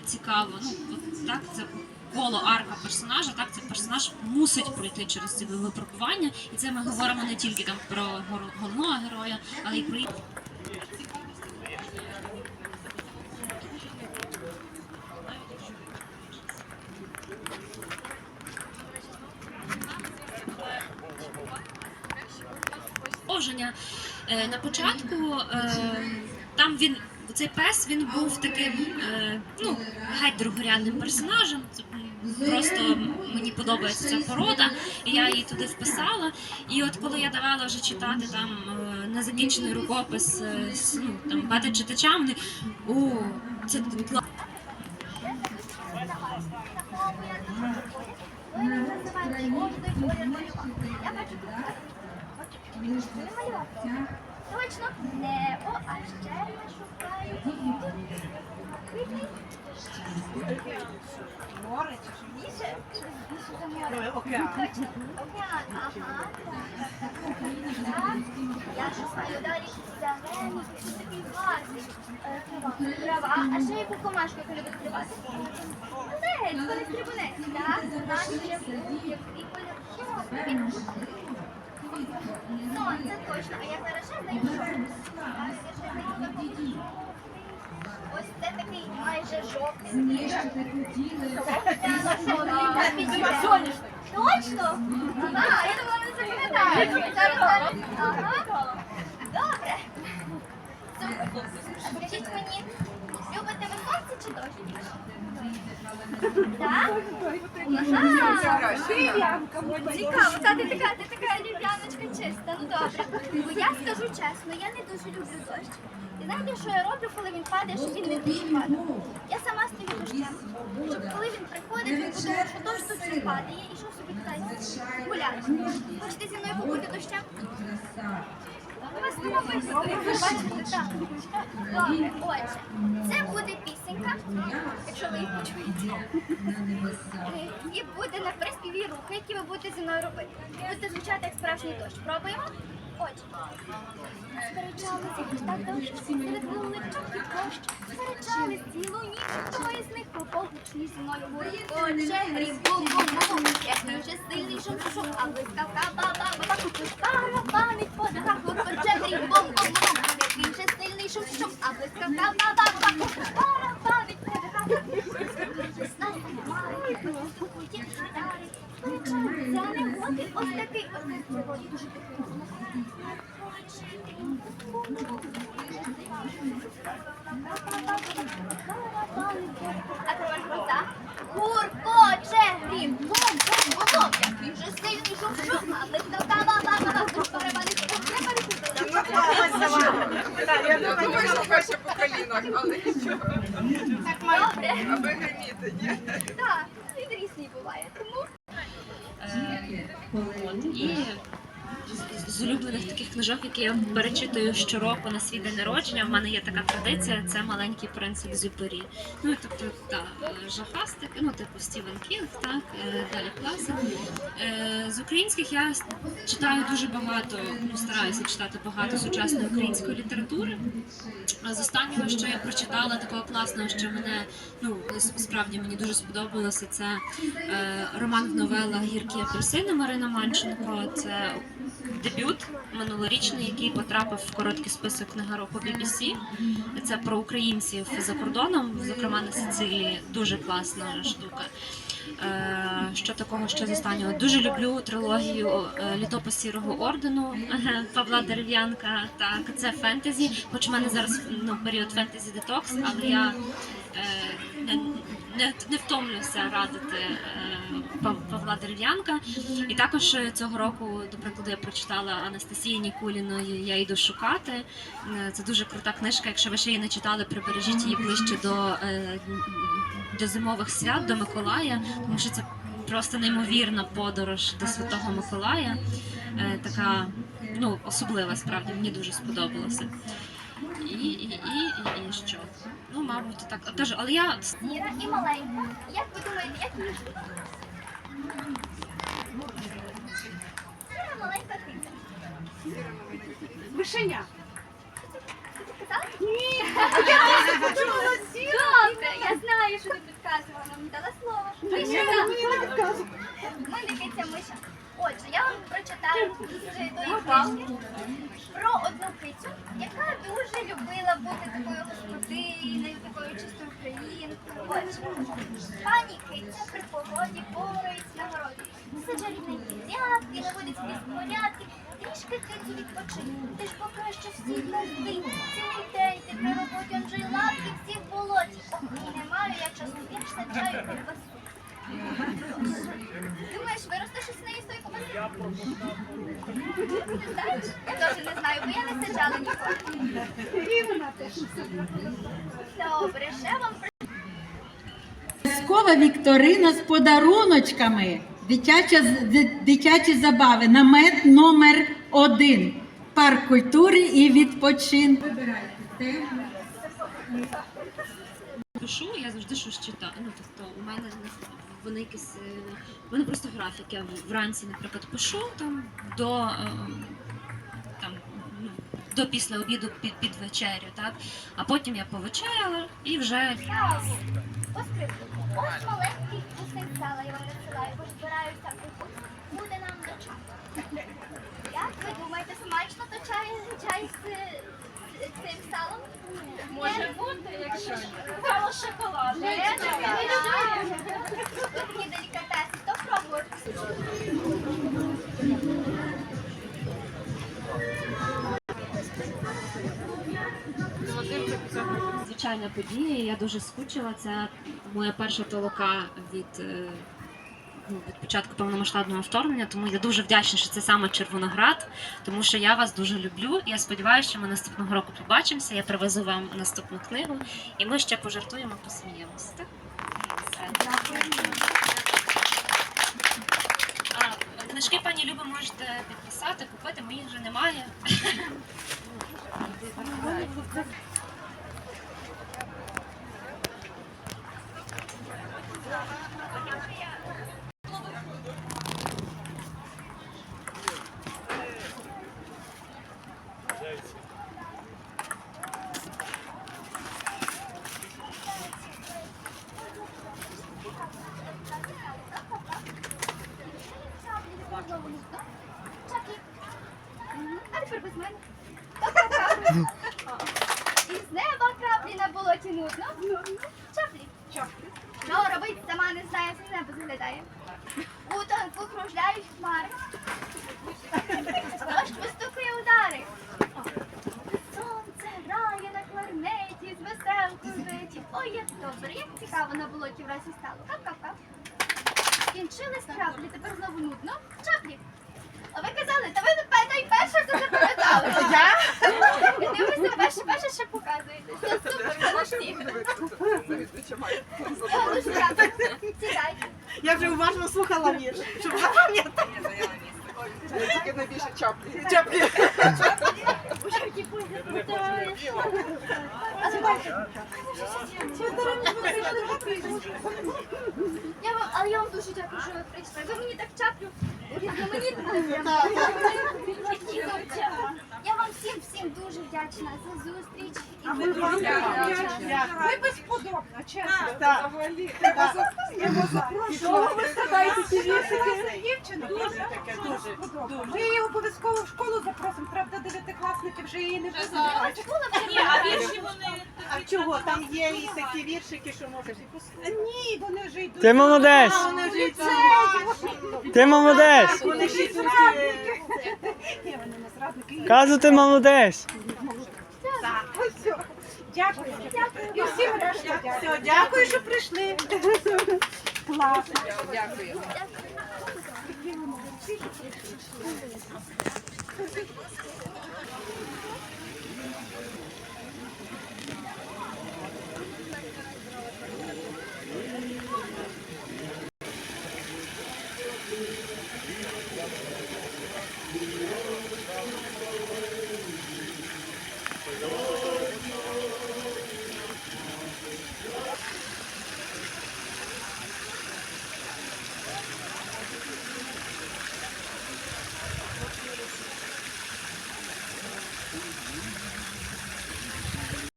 цікаво. Ну, так, це коло арка персонажа, так цей персонаж мусить пройти через ці випробування. І це ми говоримо не тільки там про головного героя, але й про. Е, На початку е, там він цей пес він був таким е, ну геть другорядним персонажем. Просто мені подобається ця порода, і я її туди вписала. І от коли я давала вже читати там е, незакінчений рукопис е, з, ну, там бати читачам, вони о, це кла- Точно. Небо, Море чи? Більше, більше океан. Океан, ага. Я шукаю далі зелену, тут такий гарний. е, Трава. А ще яку комашку, яку любить стрибати? Лель, коли стрибунець, так? Наш як і колір. Сонце точно, а я зараз ще знайду. Ось це такий майже жовтий. Точно? Ага, я думала, не запам'ятаю. Зараз, зараз. Ага. Добре. Супер. Скажіть мені, любите ви сонце чи дощ? Так? Ага. Цікаво, та ти така, ти така. Ну добре. Бо я скажу чесно, я не дуже люблю дощ. І знаєте, що я роблю, коли він падає, щоб він не дуже падав? Я сама стою дощем. Щоб коли він приходить, він подумав, що дощ тут не падає, і йшов собі кудись гуляти. Хочете зі мною побути дощем? У вас виходу, ви бачите, так. Добре, отже, це буде пісенька, якщо почуєте. І буде на приспіві рухи, які ви будете зі мною робити. Будете звучати як справжній дощ. Пробуємо? Отже. Сперечалися, так дощ, серед вуличок і площ. Сперечались цілу ніч, хто із них попогучні зі мною Отже, грім бум бум бум як він же сильний шум шум, а блискавка ба-ба ба Барабанить по дахах, отже, грім бум бум бум як він же сильний шум шум, а блискавка ба-ба ба Сперечаються ось такий, ось дуже. А тепер гроза. Гуркоче грім, бум, бум, бум, він же сильний шум, шум, а блискавка, ба-ба-ба-ба, друг барабанить, не перепутала. Я думаю, що краще по колінах, але нічого. Добре, Аби гриміти, ні? так, він різний буває, тому Е, От, і з- улюблених таких книжок, які я перечитую щороку на свій день народження. В мене є така традиція, це маленький принц Екзюпері. Ну тобто та е, жахастики, ну типу Стівен Кінг, так е, далі класик. Е, З українських я читаю дуже багато, ну стараюся читати багато сучасної української літератури. З останнього, що я прочитала такого класного, що мене ну справді мені дуже сподобалося. Це роман новела Гіркі апельсини Марина Манченко. Це дебют минулорічний, який потрапив в короткий список книгарок у BBC. Це про українців за кордоном, зокрема на Сицилії. Дуже класна штука. Е, Що такого ще з останнього? Дуже люблю трилогію е, Літопис Сірого ордену Павла Дерев'янка. Так, це фентезі. Хоч в мене зараз ну, період фентезі детокс, але я е, не, не, не втомлюся радити Павла Дерев'янка. І також е, цього року, до прикладу, я прочитала Анастасії Нікуліної Я йду шукати. Е, Це дуже крута книжка. Якщо ви ще її не читали, прибережіть її ближче до, е, до зимових свят, до Миколая, тому що це просто неймовірна подорож до Святого Миколая. Така ну, особлива справді, мені дуже сподобалося. І, і, і, і, і що? Ну, мабуть, так. Тож, але я Сіра і маленька. Як ви думаєте, як її звуть? Сіра маленька киця. Мишеня. Ти? Ні. Я подумала. Добре, я знаю, що не підказувала, нам дала слово. Мене киця Миша. Отже, я вам прочитаю з тої книжки про одну кицю, яка дуже любила бути такою господиною, такою чистою українкою. Отже, пані киця при погоді порається на городі. Саджає рівненькі грядки, наводить якісь порядки, трішки кицю відпочинь. Ти ж поки що всі дожди, цілий день ти при роботі он же й лапки всі в болоті. І не маю я часу, я саджаю ковбасу. Думаєш, виростеш із неї ковбаси? Не знаєш? Я теж не знаю, бо я не саджала ніколи. Добре, ще вам Святкова вікторина з подаруночками. Дитяча, дитячі забави. Намет номер один. Парк культури і відпочинку. Вибирайте пишу, я завжди щось читаю. Ну тобто, у мене вони якісь е, мене просто графік. Я вранці, наприклад, пишу там до е, там. ну, До після обіду під, під вечерю, так? А потім я повечеряла і вже. Ось маленький кусень сала я вам надсилаю, бо збираюся у буде нам до чаю. Як ви думаєте, смачно то чай, чай з, з цим салом? Може бути, якщо сало шоколад. Такі делікатеси, то пробуй. звичайна подія. Я дуже скучила. Це моя перша толока від, е, ну, від початку повномасштабного вторгнення. Тому я дуже вдячна, що це саме Червоноград, тому що я вас дуже люблю. І я сподіваюся, що ми наступного року побачимося. Я привезу вам наступну книгу, і ми ще пожартуємо, посміємося. Так? А, книжки пані Люби можете підписати, купити, моїх вже немає. Чаки. А тепер без мене. Із неба краплі на болоті нудно. Чаплі. Що робить, сама не знає, з неба заглядає. У танку кружляють хмари. Дощ вистукує удари. Сонце грає на кларнеті, з веселку злеті. Ой, як добре, як цікаво на болоті вразі стало. Кап-кап-кап. Скінчились краплі, тепер знову нудно. Чаплі. А ви казали, та ви та й перше це запам'ятали. Я? Дивися, перше, перше ще показуєте. Це супер, це наш всіх. Я вже уважно слухала вірш, щоб запам'ятати. Тільки найбільше чаплі. Чаплі. Я вам, але я вам дуже дякую, що ви прийшли. Ви мені так чаплю. різноманітно. Я вам всім всім дуже вдячна за зустріч. І ви вам Ви безподобно, чесно. Так. Що ви складаєте ці віршики? Дівчина, Дуже дуже, таке, дуже дуже, сподобано. дуже. Ми її обов'язково в школу запросимо. Правда, дев'ятикласники вже її не Ось знають. школа вже А чого? Там є і такі віршики, що можеш і послухати. Ні, вони вже йдуть. Ти молодець! Вони вже йдуть. Ти молодець! Вони ж йдуть. Ні, вони не. Кажу, ти молодець! Дякую. І всім дякую. Все, дякую, що прийшли. Класно. Дякую.